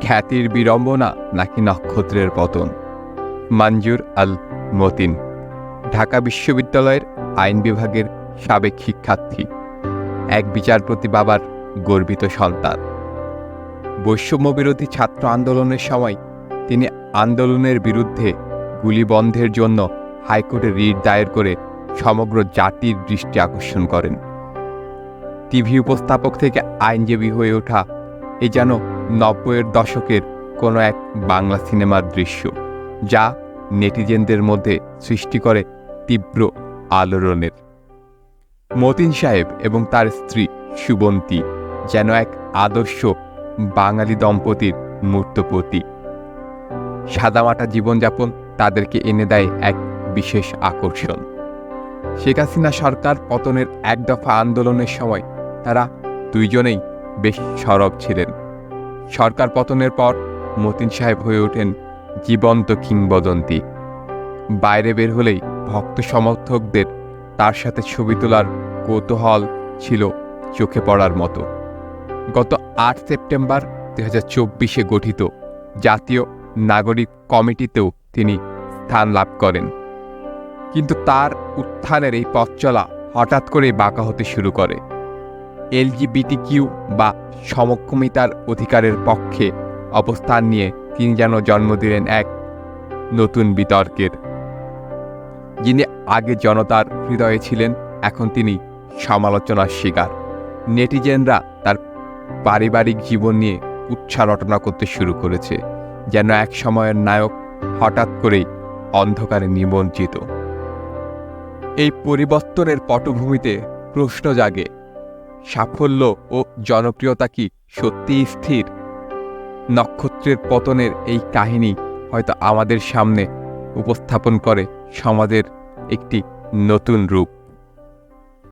খ্যাতির বিড়ম্বনা নাকি নক্ষত্রের পতন? মঞ্জুর আল মতিন, ঢাকা বিশ্ববিদ্যালয়ের আইন বিভাগের সাবেক শিক্ষার্থী, এক বিচারপতি বাবার গর্বিত সন্তান। বৈষম্য বিরোধী ছাত্র আন্দোলনের সময় তিনি আন্দোলনের বিরুদ্ধে গুলি বন্ধের জন্য হাইকোর্টে রিট দায়ের করে সমগ্র জাতির দৃষ্টি আকর্ষণ করেন। টিভি উপস্থাপক থেকে আইনজীবী হয়ে ওঠা এ যেন নব্বইয়ের দশকের কোনো এক বাংলা সিনেমার দৃশ্য, যা নেটিজেনদের মধ্যে সৃষ্টি করে তীব্র আলোড়নের। মতিন সাহেব এবং তার স্ত্রী সুবন্তী যেন এক আদর্শ বাঙালি দম্পতির মূর্তপতি সাদামাটা জীবনযাপন তাদেরকে এনে দেয় এক বিশেষ আকর্ষণ। শেখ হাসিনা সরকার পতনের এক দফা আন্দোলনের সময় তারা দুইজনেই বেশ সরব ছিলেন। সরকার পতনের পর মতিন সাহেব হয়ে ওঠেন জীবন্ত কিংবদন্তি। বাইরে বের হলেই ভক্ত সমর্থকদের তার সাথে ছবি তোলার কৌতূহল ছিল চোখে পড়ার মতো। গত আট সেপ্টেম্বর দু হাজার চব্বিশে গঠিত জাতীয় নাগরিক কমিটিতেও তিনি স্থান লাভ করেন। কিন্তু তার উত্থানের এই পথ চলা হঠাৎ করেই বাঁকা হতে শুরু করে। এলজিবিটি কিউ বা সমক্ষমিতার অধিকারের পক্ষে অবস্থান নিয়ে তিনি যেন জন্ম দিলেন এক নতুন বিতর্কের। যিনি আগে জনতার হৃদয়ে ছিলেন, এখন তিনি সমালোচনার শিকার। নেটিজেনরা তার পারিবারিক জীবন নিয়ে উৎসাহ রটনা করতে শুরু করেছে, যেন এক সময়ের নায়ক হঠাৎ করেই অন্ধকারে নিমজ্জিত। এই পরিবর্তনের পটভূমিতে প্রশ্ন জাগে সাফল্য ও জনপ্রিয়তা কি সত্যিই স্থির? নক্ষত্রের পতনের এই কাহিনী হয়তো আমাদের সামনে উপস্থাপন করে সমাজের একটি নতুন রূপ।